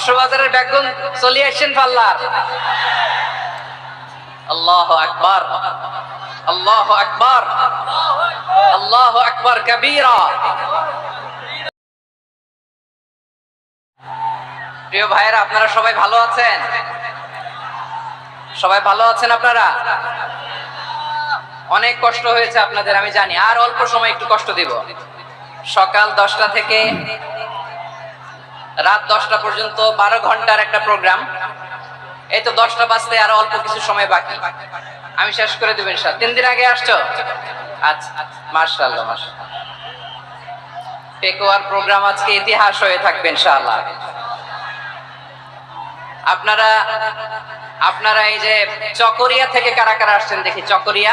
কক্সবাজারের বেগুন চলে আসছেন পাল্লার। আল্লাহ আকবার। আল্লাহ আকবার। আল্লাহ আকবার কবীরা। প্রিয় ভাইয়েরা, আপনারা সবাই ভালো আছেন? সবাই ভালো আছেন আপনারা? অনেক কষ্ট হয়েছে আপনাদের, আমি জানি। আর অল্প সময় একটু কষ্ট দিব। সকাল দশটা থেকে রাত দশটা পর্যন্ত বারো ঘণ্টার একটা প্রোগ্রাম এই তো দশটা বাজতে আরও অল্প কিছু সময় বাকি। আমি শেষ করে দেবেন স্যার তিন দিন আগে আসছো? আচ্ছা মার্শাল্লাহ পেকোয়ার প্রোগ্রাম আজকে ইতিহাস হয়ে থাকবে ইনশাআল্লাহ। আপনারা আপনারা এই যে চকরিয়া থেকে কারা কারা আসছেন দেখি, চকরিয়া?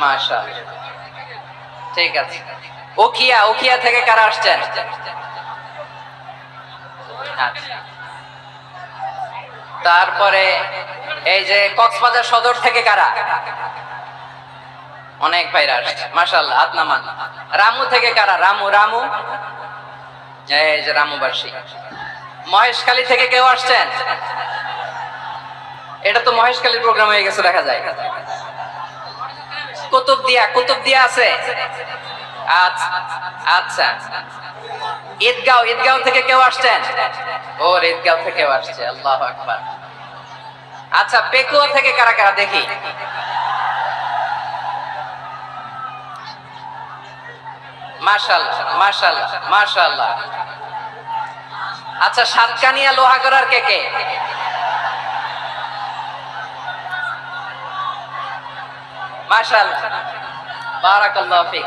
মাশাআল্লাহ। ঠিক আছে। ওখিয়া ওকিয়া থেকে কারা আসছেন? আচ্ছা। তারপরে এই যে কক্সবাজার সদর থেকে কারা? অনেক ভাইরা আসছে, মাশাআল্লাহ আদনামান রামু থেকে কারা? রামু রামু। এই যে রামুবাসী। মহেশখালী থেকে কেউ আসছেন? এটা তো মহেশখালীর প্রোগ্রাম হয়ে গেছে, দেখা যায়। কুতুব দিয়া কুতুব দিয়া আছে? আচ্ছা আচ্ছা। ঈদগাঁও ঈদগাঁও থেকে কেউ আসছেন? ও, ঈদগাঁও থেকে আসছে, আল্লাহ আকবার। আচ্ছা পেকুয়া থেকে কারা কারা, দেখি। মাশাল্লাহ মাশাল্লাহ মাশাল্লাহ আচ্ছা সাতকানিয়া লোহাগড়ার কে কে? মাশাল্লাহ বারাকাল্লাহ ফিক।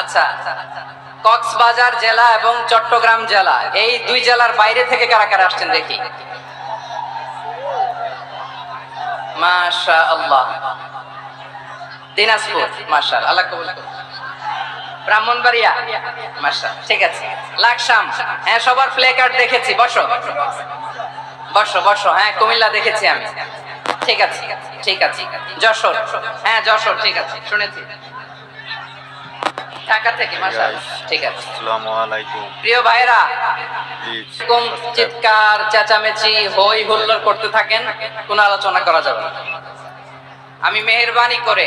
আচ্ছা কক্সবাজার জেলা এবং চট্টগ্রাম জেলা, এই দুই জেলার বাইরে থেকে কারা কারা আসছেন দেখি। দিনাজপুর মাশা আল্লাহ কবুল করুন। ব্রাহ্মণবাড়িয়া? মাশা ঠিক আছে। লাকসাম হ্যাঁ সবার প্লে কার্ড দেখেছি বসো। বসো বসো হ্যাঁ কুমিল্লা দেখেছি আমি। ঠিক আছে ঠিক আছে। যশোর হ্যাঁ যশোর ঠিক আছে শুনেছি। ঢাকা থেকে ঠিক আছে। আসসালামু আলাইকুম। প্রিয় ভাইরা চিৎকার চেঁচামেচি হই হুল্লোড় করতে থাকেন কোনো আলোচনা করা যাবে না। আমি মেহরবানি করে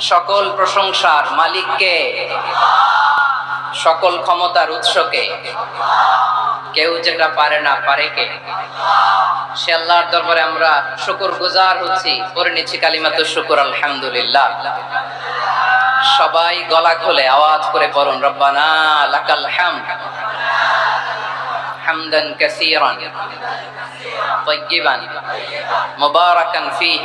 সকল প্রশংসার মালিককে সকল ক্ষমতার উৎসকে কেউ যেটা পারে না পারে কে সে আল্লাহর দরবারে আমরা শুকর গুজার হচ্ছি করে নিচ্ছি কালিমাত শুকর আলহামদুলিল্লাহ সবাই গলা খুলে আওয়াজ করে পড়ুন রব্বানা লাকাল হামদ হামদান কাসীরান طيبا مباركا فيه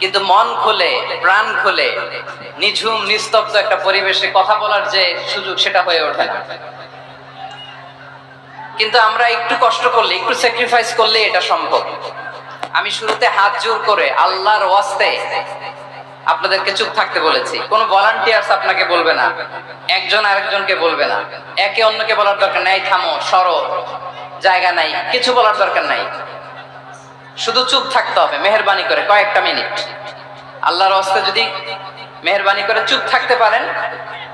কিন্তু মন খুলে, প্রাণ খুলে, নিঝুম, নিস্তব্ধ একটা পরিবেশে কথা বলার যে সুযোগ সেটা হয়ে ওঠে না। কিন্তু আমরা একটু কষ্ট করলে, একটু স্যাক্রিফাইস করলে এটা সম্ভব। আমি শুরুতে হাত জোর করে আল্লাহর ওয়াস্তে আপনাদেরকে চুপ থাকতে বলেছি। কোনো ভলান্টিয়ার্স আপনাকে বলবে না, একজন আরেকজনকে বলবে না। একে অন্যকে বলার দরকার নাই, থামো, সরো, জায়গা নাই, কিছু বলার দরকার নাই। শুধু চুপ থাকতে হবে, মেহরবানি করে কয়েকটা মিনিট। আল্লাহর হস্তে যদি মেহরবানি করে চুপ থাকতে পারেন,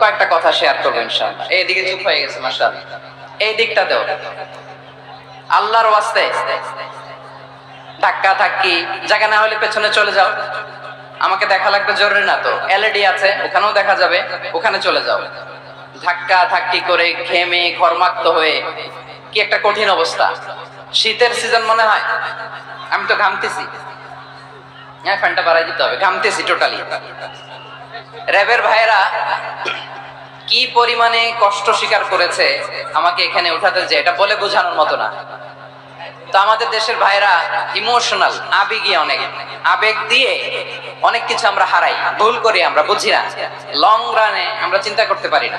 কয়েকটা কথা শেয়ার করব ইনশাআল্লাহ। এইদিকে চুপ হয়ে গেছে মাসাল এই দিকটাতেও আল্লাহর ওয়াস্তে ধাক্কা ধাক্কি, জায়গা না হলে পেছনে চলে যাও। আমাকে দেখা লাগবে জরুরি না তো। এলইডি আছে, ওখানেও দেখা যাবে, ওখানে চলে যাও। ধাক্কা ধাক্কি করে ঘেমে ঘরমাক্ত হয়ে, কি একটা কঠিন অবস্থা। শীতের সিজন মনে হয়। আমি তো ঘামতেছি। হ্যাঁ ফ্যানটা বাড়াই দিতে হবে। ঘামতেছি টোটালি র্যাবের ভাইয়েরা কি পরিমাণে কষ্ট স্বীকার করেছে আমাকে এখানে উঠাতে যে এটা বলে বোঝানোর মতো না। তো আমাদের দেশের ভাইরা ইমোশনাল আবেগী অনেক। আবেগ দিয়ে অনেক কিছু আমরা হারাই। ভুল করি আমরা, বুঝি না। লং রানে আমরা চিন্তা করতে পারি না।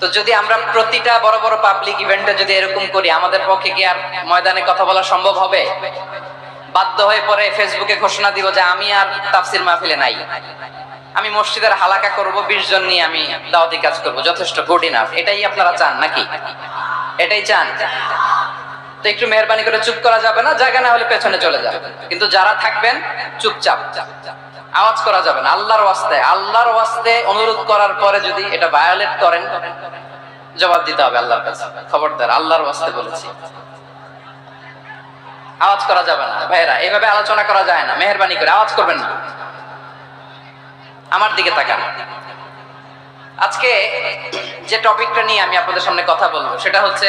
তো যদি আমরা প্রতিটা বড় বড় পাবলিক ইভেন্টে যদি এরকম করি, আমাদের পক্ষে কি আর ময়দানে কথা বলা সম্ভব হবে? বাধ্য হয়ে পরে ফেসবুকে ঘোষণা দিব যে আমি আর তাফসির মাহফিলে নাই। আমি মসজিদের হালাকা করব, বিশ জন নিয়ে আমি দাওয়াতি কাজ করব। যথেষ্ট গুড ইনাফ এটাই আপনারা চান নাকি? এটাই চান? তো একটু মেহরবানি করে চুপ করা যাবে না, জায়গা না হলে পেছনে চলে যাবে। কিন্তু যারা থাকবেন, চুপচাপ। আওয়াজ করা যাবে না, আল্লাহর ওয়াস্তে আল্লাহর ওয়াস্তে অনুরোধ করার পরে যদি এটা ভায়োলেট করেন, জবাব দিতে হবে আল্লাহর কাছে। খবরদার, আল্লাহর ওয়াস্তে বলেছি। আওয়াজ করা যাবে না ভাইরা এইভাবে আলোচনা করা যায় না, মেহরবানি করে আওয়াজ করবেন না। আমার দিকে তাকান। আজকে যে টপিকটা নিয়ে আমি আপনাদের সামনে কথা বলব, সেটা হচ্ছে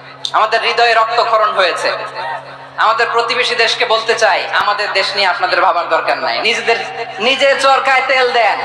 আমাদের হৃদয়ে রক্তক্ষরণ হয়েছে। আমাদের প্রতিবেশী দেশকে বলতে চাই, আমাদের দেশ নিয়ে আপনাদের ভাবার দরকার নাই। নিজেদের নিজে চরকায় তেল দেন।